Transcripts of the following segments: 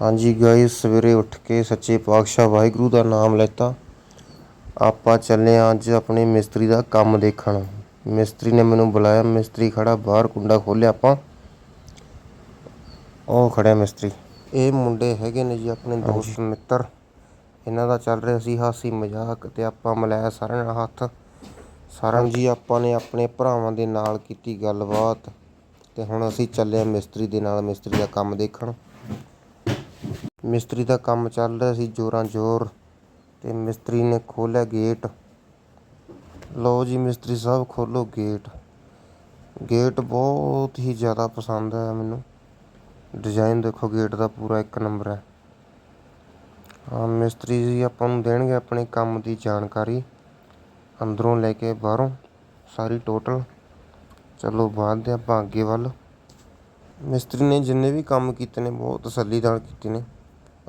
ਹਾਂਜੀ ਗਾਇਸ ਸਵੇਰੇ ਉੱਠ ਕੇ ਸੱਚੇ ਪਾਤਸ਼ਾਹ ਵਾਹਿਗੁਰੂ ਦਾ ਨਾਮ ਲੈਤਾ। ਆਪਾਂ ਚੱਲੇ ਹਾਂ ਅੱਜ ਆਪਣੇ ਮਿਸਤਰੀ ਦਾ ਕੰਮ ਦੇਖਣ। ਮਿਸਤਰੀ ਨੇ ਮੈਨੂੰ ਬੁਲਾਇਆ ਮਿਸਤਰੀ ਖੜਾ ਬਾਹਰ ਕੁੰਡਾ ਖੋਲ੍ਹਿਆ ਆਪਾਂ। ਉਹ ਖੜਿਆ ਮਿਸਤਰੀ। ਇਹ ਮੁੰਡੇ ਹੈਗੇ ਨੇ ਜੀ ਆਪਣੇ ਦੋਸਤ ਮਿੱਤਰ। ਇਹਨਾਂ ਦਾ ਚੱਲ ਰਿਹਾ ਸੀ ਹਾਸੀ ਮਜ਼ਾਕ ਤੇ ਆਪਾਂ ਮਿਲਾਇਆ ਸਾਰਿਆਂ ਨਾਲ ਹੱਥ। ਸਾਰਿਆਂ ਜੀ ਆਪਾਂ ਨੇ ਆਪਣੇ ਭਰਾਵਾਂ ਦੇ ਨਾਲ ਕੀਤੀ ਗੱਲਬਾਤ। ਤੇ ਹੁਣ ਅਸੀਂ ਚੱਲੇ ਮਿਸਤਰੀ ਦੇ ਨਾਲ ਮਿਸਤਰੀ ਦਾ ਕੰਮ ਦੇਖਣ। ਮਿਸਤਰੀ ਦਾ ਕੰਮ ਚੱਲ ਰਿਹਾ ਸੀ ਜੋਰਾਂ ਜ਼ੋਰ ਤੇ ਮਿਸਤਰੀ ਨੇ ਖੋਲ੍ਹਿਆ ਗੇਟ। ਲਓ ਜੀ ਮਿਸਤਰੀ ਸਾਹਿਬ ਖੋਲੋ ਗੇਟ। ਗੇਟ ਬਹੁਤ ਹੀ ਜ਼ਿਆਦਾ ਪਸੰਦ ਆਇਆ ਮੈਨੂੰ। ਡਿਜ਼ਾਈਨ ਦੇਖੋ, ਗੇਟ ਦਾ ਪੂਰਾ ਇੱਕ ਨੰਬਰ ਹੈ। ਹਾਂ, ਮਿਸਤਰੀ ਜੀ ਆਪਾਂ ਨੂੰ ਦੇਣਗੇ ਆਪਣੇ ਕੰਮ ਦੀ ਜਾਣਕਾਰੀ। ਅੰਦਰੋਂ ਲੈ ਕੇ ਬਾਹਰੋਂ ਸਾਰੀ ਟੋਟਲ। ਚਲੋ, ਬਾਅਦ ਦੇ ਆਪਾਂ ਅੱਗੇ ਵੱਲ। ਮਿਸਤਰੀ ਨੇ ਜਿੰਨੇ ਵੀ ਕੰਮ ਕੀਤੇ ਨੇ, ਬਹੁਤ ਤਸੱਲੀ ਨਾਲ ਕੀਤੇ ਨੇ।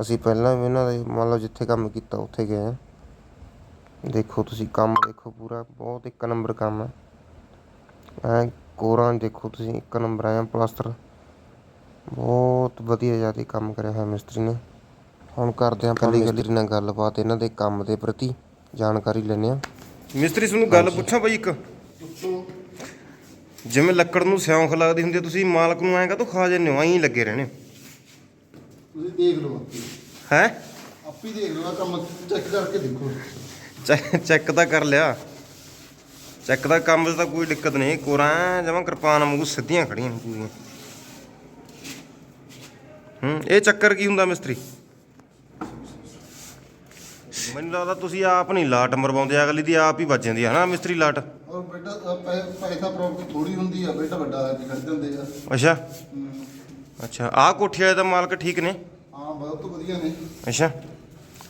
ਅਸੀਂ ਪਹਿਲਾਂ ਵੀ ਇਹਨਾਂ ਦੇ ਮੰਨ ਲਓ ਜਿੱਥੇ ਕੰਮ ਕੀਤਾ ਉੱਥੇ ਗਏ ਹਾਂ। ਦੇਖੋ ਤੁਸੀਂ ਕੰਮ ਦੇਖੋ ਪੂਰਾ ਬਹੁਤ ਇੱਕ ਨੰਬਰ ਕੰਮ ਹੈ। ਐ ਕੋਰਾਂ ਦੇਖੋ ਤੁਸੀਂ ਇੱਕ ਨੰਬਰ ਆਇਆ ਪਲਾਸਟਰ। ਬਹੁਤ ਵਧੀਆ ਜ਼ਿਆਦਾ ਕੰਮ ਕਰਿਆ ਹੋਇਆ ਮਿਸਤਰੀ ਨੇ। ਹੁਣ ਕਰਦੇ ਹਾਂ ਕੱਲੀ ਕੱਲੀ ਨਾਲ ਗੱਲਬਾਤ ਇਹਨਾਂ ਦੇ ਕੰਮ ਦੇ ਪ੍ਰਤੀ ਜਾਣਕਾਰੀ ਲੈਂਦੇ ਹਾਂ। ਮਿਸਤਰੀ ਤੁਹਾਨੂੰ ਗੱਲ ਪੁੱਛਾਂ ਬਾਈ ਇੱਕ? ਜਿਵੇਂ ਲੱਕੜ ਨੂੰ ਸਿਉਂਖ ਲੱਗਦੀ ਹੁੰਦੀ ਆ, ਤੁਸੀਂ ਮਾਲਕ ਨੂੰ ਐਂ ਕਾਹਤੋਂ ਖਾ ਜਾਂਦੇ ਹੋ ਐਂ ਲੱਗੇ ਰਹਿਣੇ। ਤੁਸੀਂ ਦੇਖ ਲਓ ਆਪੇ। ਹੈ? ਆਪੇ ਦੇਖ ਲਓ ਆਹ ਕੰਮ ਚੈੱਕ ਕਰਕੇ ਦੇਖੋ। ਚੈੱਕ ਤਾਂ ਕਰ ਲਿਆ। ਚੈੱਕ ਦਾ ਕੰਮ 'ਚ ਤਾਂ ਕੋਈ ਦਿੱਕਤ ਨਹੀਂ। ਕੋਰਾਂ ਜਮਾਂ ਕਿਰਪਾਨ ਵਾਂਗੂ ਸਿੱਧੀਆਂ ਖੜੀਆਂ ਨੇ ਪੂਰੀਆਂ। ਹੂੰ ਇਹ ਚੱਕਰ ਕੀ ਹੁੰਦਾ ਮਿਸਤਰੀ? ਮੈਨੂੰ ਲੱਗਦਾ ਤੁਸੀਂ ਆਪ ਨਹੀਂ ਲਾਟ ਮਰਵਾਉਂਦੇ ਅਗਲੀ ਦੀ ਆਪ ਹੀ ਵੱਜ ਜਾਂਦੀ ਹੈ ਨਾ ਮਿਸਤਰੀ ਲਾਟ। ਔਰ ਬੇਟਾ ਪੈ- ਪੈਸਾ ਪ੍ਰੋਪਰਟੀ ਥੋੜੀ ਹੁੰਦੀ ਆ ਬੇਟਾ ਵੱਡਾ ਆ ਕੇ ਖੜ ਜਾਂਦੇ ਆ। ਅੱਛਾ। ਹਮ, ਅੱਛਾ ਆਹ ਕੋਠੀ ਵਾਲੇ ਦਾ ਮਾਲਕ ਠੀਕ ਨੇ? ਹਾਂ ਬਹੁਤ ਵਧੀਆ ਨੇ। ਅੱਛਾ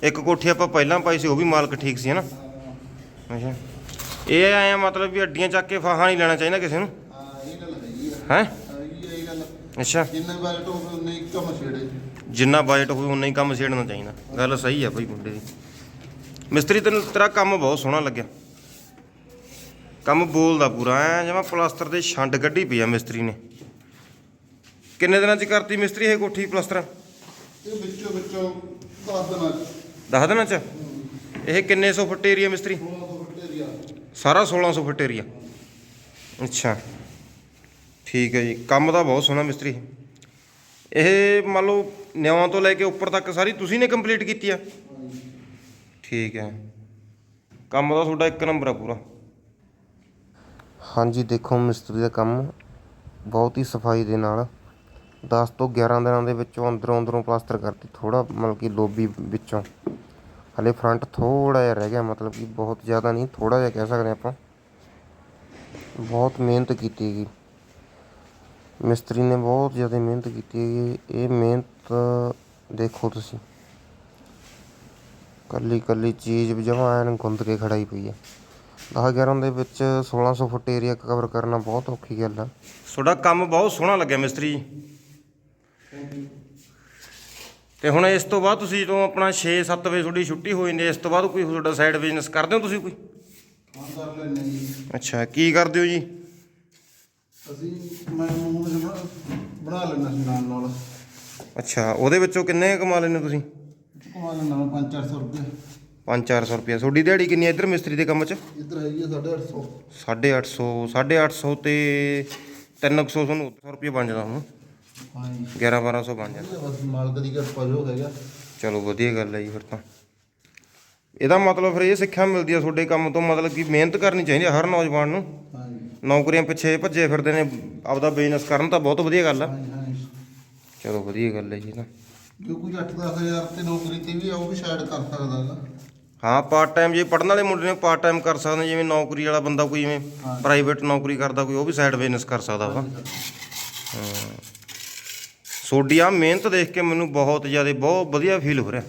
ਇੱਕ ਕੋਠੀ ਆਪਾਂ ਪਹਿਲਾਂ ਪਾਈ ਸੀ ਉਹ ਵੀ ਮਾਲਕ ਠੀਕ ਸੀ ਹਨਾ ਹਾਂ ਅੱਛਾ ਇਹ ਆਇਆ ਮਤਲਬ ਵੀ ਅੱਡੀਆਂ ਚੱਕ ਕੇ ਫਾਹਾ ਨਹੀਂ ਲੈਣਾ ਚਾਹੀਦਾ ਕਿਸੇ ਨੂੰ? ਹਾਂ, ਇਹ ਗੱਲ ਹੈਗੀ ਹੈ? ਆ ਇਹ ਗੱਲ। ਅੱਛਾ। ਜਿੰਨੇ ਬਜਟ ਹੋਵੇ ਉਨੇ ਹੀ ਕੰਮ ਛੇੜੇ। ਜਿੰਨਾ ਬਜਟ ਹੋਵੇ ਉਨਾ ਹੀ ਕੰਮ ਛੇੜਨਾ ਚਾਹੀਦਾ। ਗੱਲ ਸਹੀ ਆ ਭਾਈ ਮੁੰਡੇ ਦੀ। ਮਿਸਤਰੀ ਤੈਨੂੰ ਤੇਰਾ ਕੰਮ ਬਹੁਤ ਸੋਹਣਾ ਲੱਗਿਆ। ਕੰਮ ਬੋਲਦਾ ਪੂਰਾ ਐ ਜਿਵੇਂ ਪਲਾਸਟਰ ਦੇ ਛੰਡ ਕੱਢੀ ਪਈ ਆ ਮਿਸਤਰੀ ਨੇ। ਕਿੰਨੇ ਦਿਨਾਂ ਚ ਕਰਤੀ ਮਿਸਤਰੀ ਇਹ ਕੋਠੀ ਪਲਾਸਟਰ ਇਹ ਵਿੱਚੋਂ ਵਿੱਚੋਂ 10 ਦਿਨਾਂ ਚ। ਦੱਸ ਦਿਨਾਂ ਚ? ਇਹ ਕਿੰਨੇ ਸੌ ਫੁੱਟ ਏਰੀਆ ਮਿਸਤਰੀ? 1600 ਫੁੱਟ ਏਰੀਆ ਸਾਰਾ 1600 ਫੁੱਟ ਏਰੀਆ ਅੱਛਾ। ਠੀਕ ਹੈ ਜੀ। ਕੰਮ ਤਾਂ ਬਹੁਤ ਸੋਹਣਾ ਮਿਸਤਰੀ। ਇਹ ਮੰਨ ਲਓ ਨਿਆਵਾਂ ਤੋਂ ਲੈ ਕੇ ਉੱਪਰ ਤੱਕ ਸਾਰੀ ਤੁਸੀਂ ਨੇ ਕੰਪਲੀਟ ਕੀਤੀ ਆ? ਠੀਕ ਹੈ। ਕੰਮ ਤਾਂ ਤੁਹਾਡਾ ਇੱਕ ਨੰਬਰ ਆ ਪੂਰਾ। ਹਾਂਜੀ ਦੇਖੋ ਮਿਸਤਰੀ ਦਾ ਕੰਮ ਬਹੁਤ ਹੀ ਸਫ਼ਾਈ ਦੇ ਨਾਲ ਦਸ ਤੋਂ 11 ਦਿਨਾਂ ਦੇ ਵਿੱਚੋਂ ਅੰਦਰੋਂ ਅੰਦਰੋਂ ਪਲਾਸਟਰ ਕਰਤੀ ਥੋੜਾ ਮਤਲਬ ਕਿ ਲੋਬੀ ਵਿੱਚੋਂ। ਹਾਲੇ ਫਰੰਟ ਥੋੜ੍ਹਾ ਜਿਹਾ ਰਹਿ ਗਿਆ, ਮਤਲਬ ਕਿ ਬਹੁਤ ਜ਼ਿਆਦਾ ਨਹੀਂ, ਥੋੜ੍ਹਾ ਜਿਹਾ ਕਹਿ ਸਕਦੇ ਆਪਾਂ। ਬਹੁਤ ਮਿਹਨਤ ਕੀਤੀ ਹੈਗੀ। ਮਿਸਤਰੀ ਨੇ ਬਹੁਤ ਜ਼ਿਆਦਾ ਮਿਹਨਤ ਕੀਤੀ ਹੈਗੀ। ਇਹ ਮਿਹਨਤ ਦੇਖੋ ਤੁਸੀਂ। ਕੱਲੀ ਕੱਲੀ ਚੀਜ਼ ਜਮਾ ਐਨ ਗੁੰਦ ਕੇ ਖੜਾਈ ਪਈ ਹੈ। 10 11 ਦੇ ਵਿੱਚ 1600 ਫੁੱਟ ਏਰੀਆ ਕਵਰ ਕਰਨਾ ਬਹੁਤ ਔਖੀ ਗੱਲ ਆ। ਤੁਹਾਡਾ ਕੰਮ ਬਹੁਤ ਸੋਹਣਾ ਲੱਗਿਆ ਮਿਸਤਰੀ ਜੀ। ਤੇ ਹੁਣ ਇਸ ਤੋਂ ਬਾਅਦ ਤੁਸੀਂ ਜਦੋਂ ਆਪਣਾ 6-7 ਵਜੇ ਤੁਹਾਡੀ ਛੁੱਟੀ ਹੋ ਜਾਂਦੀ ਹੈ ਇਸ ਤੋਂ ਬਾਅਦ ਕੋਈ ਤੁਹਾਡਾ ਸਾਈਡ ਬਿਜ਼ਨਸ ਕਰਦੇ ਹੋ ਤੁਸੀਂ ਕੋਈ? ਹਾਂ ਕਰ ਲੈਣੇ ਜੀ। ਅੱਛਾ ਕੀ ਕਰਦੇ ਹੋ ਜੀ? ਅਸੀਂ ਮੈਂ ਮੂੰਹ ਜਿਹਾ ਬਣਾ ਲੈਣਾ ਸੀ ਨਾਲ ਨਾਲ। ਅੱਛਾ ਉਹਦੇ ਵਿੱਚੋਂ ਕਿੰਨੇ ਕਮਾ ਲੈਂਦੇ ਹੋ ਤੁਸੀਂ? ਕਮਾ ਲੈਣਾ 5-400 ਰੁਪਏ। 5-400 ਰੁਪਏ ਤੁਹਾਡੀ ਦਿਹਾੜੀ ਕਿੰਨੀ ਹੈ ਇੱਧਰ ਮਿਸਤਰੀ ਦੇ ਕੰਮ 'ਚ? ਇੱਧਰ ਹੈਗੀ ਆ 850 850 850 ਤੇ 300 ਤੁਹਾਨੂੰ 100 ਰੁਪਏ ਬਣ ਜਾਂਦਾ ਹੁਣ। ਹਾਂ ਜੀ 11 1200 ਬਣ ਜਾਂਦਾ ਬਸ ਮਾਲਕ ਦੀ ਕਿਰਪਾ ਜੋ ਹੈਗਾ। ਚਲੋ ਵਧੀਆ ਗੱਲ ਹੈ ਜੀ ਫਿਰ ਤਾਂ। ਇਹਦਾ ਮਤਲਬ ਫਿਰ ਇਹ ਸਿੱਖਿਆ ਮਿਲਦੀ ਆ ਤੁਹਾਡੇ ਕੰਮ ਤੋਂ ਮਤਲਬ ਕਿ ਮਿਹਨਤ ਕਰਨੀ ਚਾਹੀਦੀ ਆ ਹਰ ਨੌਜਵਾਨ ਨੂੰ। ਹਾਂ ਜੀ ਨੌਕਰੀਆਂ ਪਿੱਛੇ ਭੱਜੇ ਫਿਰਦੇ ਨੇ ਆਪਦਾ ਬਿਜ਼ਨਸ ਕਰਨ ਤਾਂ ਬਹੁਤ ਵਧੀਆ ਗੱਲ ਆ। ਚਲੋ ਵਧੀਆ ਗੱਲ ਹੈ ਜੀ ਇਹ ਤਾਂ। ਜੋ ਕੋਈ 8-10000 ਤੇ ਨੌਕਰੀ ਤੇ ਵੀ ਆ ਉਹ ਵੀ ਸਾਈਡ ਕਰ ਸਕਦਾ ਹੈਗਾ। ਹਾਂ ਪਾਰਟ ਟਾਈਮ ਜੇ ਪੜਨ ਵਾਲੇ ਮੁੰਡੇ ਨੇ ਪਾਰਟ ਟਾਈਮ ਕਰ ਸਕਦੇ ਨੇ, ਜਿਵੇਂ ਨੌਕਰੀ ਵਾਲਾ ਬੰਦਾ ਕੋਈ ਜਿਵੇਂ। ਪ੍ਰਾਈਵੇਟ ਨੌਕਰੀ ਕਰਦਾ ਕੋਈ ਉਹ ਵੀ ਸਾਈਡ ਬਿਜ਼ਨਸ ਕਰ ਸਕਦਾ ਵਾ। ਆ ਮਿਹਨਤ ਦੇਖ ਕੇ ਮੈਨੂੰ ਬਹੁਤ ਜ਼ਿਆਦਾ ਬਹੁਤ ਵਧੀਆ ਫੀਲ ਹੋ ਰਿਹਾ।